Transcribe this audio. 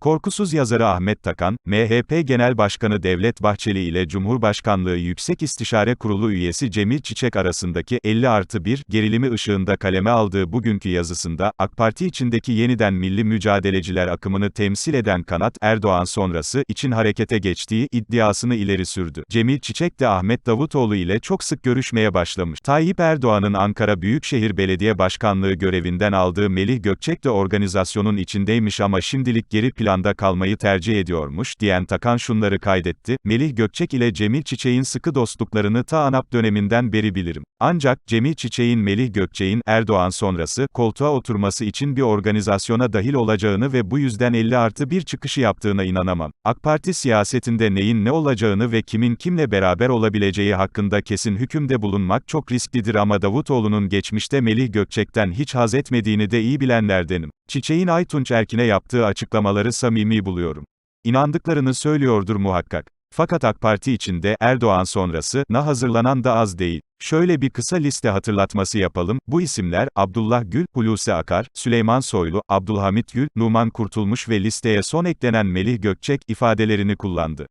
Korkusuz yazarı Ahmet Takan, MHP Genel Başkanı Devlet Bahçeli ile Cumhurbaşkanlığı Yüksek İstişare Kurulu üyesi Cemil Çiçek arasındaki 50 artı 1 gerilimi ışığında kaleme aldığı bugünkü yazısında, AK Parti içindeki yeniden milli mücadeleciler akımını temsil eden kanat, Erdoğan sonrası, için harekete geçtiği iddiasını ileri sürdü. Cemil Çiçek de Ahmet Davutoğlu ile çok sık görüşmeye başlamış. Tayyip Erdoğan'ın Ankara Büyükşehir Belediye Başkanlığı görevinden aldığı Melih Gökçek de organizasyonun içindeymiş ama şimdilik geri planda kalmayı tercih ediyormuş, diyen Takan şunları kaydetti, Melih Gökçek ile Cemil Çiçek'in sıkı dostluklarını ta ANAP döneminden beri bilirim. Ancak, Cemil Çiçek'in Melih Gökçek'in, Erdoğan sonrası, koltuğa oturması için bir organizasyona dahil olacağını ve bu yüzden 50 artı bir çıkışı yaptığına inanamam. AK Parti siyasetinde neyin ne olacağını ve kimin kimle beraber olabileceği hakkında kesin hükümde bulunmak çok risklidir ama Davutoğlu'nun geçmişte Melih Gökçek'ten hiç haz etmediğini de iyi bilenlerdenim. Çiçeğin Aytunç Erkin'e yaptığı açıklamaları samimi buluyorum. İnandıklarını söylüyordur muhakkak. Fakat AK Parti içinde Erdoğan sonrası na hazırlanan da az değil. Şöyle bir kısa liste hatırlatması yapalım. Bu isimler Abdullah Gül, Hulusi Akar, Süleyman Soylu, Abdülhamit Gül, Numan Kurtulmuş ve listeye son eklenen Melih Gökçek ifadelerini kullandı.